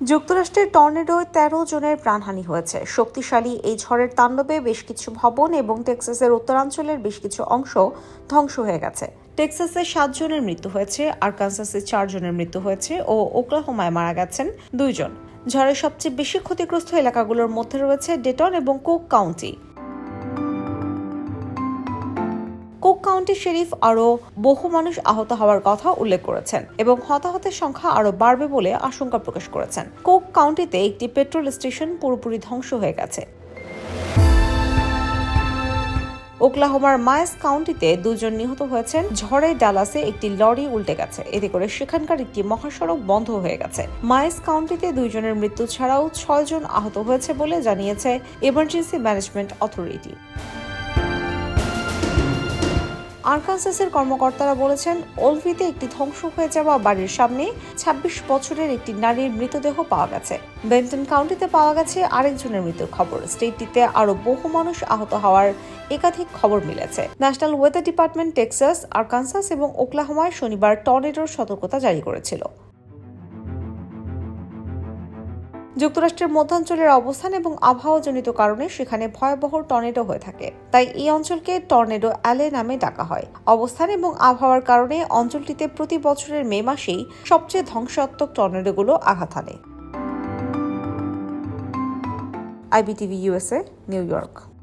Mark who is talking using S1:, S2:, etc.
S1: যুক্তরাষ্ট্রের টর্নেডোয় তেরো জনের প্রাণহানি হয়েছে। শক্তিশালী এই ঝড়ের তাণ্ডবে বেশ কিছু ভবন এবং টেক্সাসের উত্তরাঞ্চলের বেশ কিছু অংশ ধ্বংস হয়ে গেছে। টেক্সাসে সাত জনের মৃত্যু হয়েছে আরকানসাসে চারজনের চার জনের মৃত্যু হয়েছে ও ওকলাহোমায় মারা গেছেন দুইজন ঝড়ের সবচেয়ে বেশি ক্ষতিগ্রস্ত এলাকাগুলোর মধ্যে রয়েছে ডেটন এবং কোক কাউন্টি। কাউন্টি শেরিফ আরও বহু মানুষ আহত হওয়ার কথা উল্লেখ করেছেন এবং হতাহতের সংখ্যা আরও বাড়বে বলে আশঙ্কা প্রকাশ করেছেন। কোক কাউন্টিতে একটি পেট্রোল স্টেশন পুরোপুরি ধ্বংস হয়ে গেছে। ওকলাহোমার মায়াস কাউন্টিতে দুজন নিহত হয়েছেন। ঝড়ে ডালাসে একটি লরি উল্টে গেছে। এতে করে সেখানকার একটি মহাসড়ক বন্ধ হয়ে গেছে। মায়াস কাউন্টিতে দুইজনের মৃত্যু ছাড়াও ছয়জন আহত হয়েছে বলে জানিয়েছে এমার্জেন্সি ম্যানেজমেন্ট অথরিটি আরকানসাসের কর্মকর্তারা বলেছেন, ওলভিতে একটি ধ্বংস হয়ে যাওয়া বাড়ির সামনে ২৬ বছরের একটি নারীর মৃতদেহ পাওয়া গেছে। বেন্টন কাউন্টিতে পাওয়া গেছে আরেকজনের মৃত্যুর খবর। স্টেটটিতে আরও বহু মানুষ আহত হওয়ার একাধিক খবর মিলেছে। National weather department Texas, Arkansas এবং ওকলাহোমায় শনিবার টর্নেডোর সতর্কতা জারি করেছিল। যুক্তরাষ্ট্রের মধ্যাঞ্চলের অবস্থান এবং আবহাওয়াজনিত কারণে সেখানে ভয়াবহ টর্নেডো হয়ে থাকে। তাই এই অঞ্চলকে টর্নেডো অ্যালে নামে ডাকা হয়। অবস্থান এবং আবহাওয়ার কারণে অঞ্চলটিতে প্রতি বছরের মে মাসেই সবচেয়ে ধ্বংসাত্মক টর্নেডোগুলো আঘাত হানে। IBTV USA New York.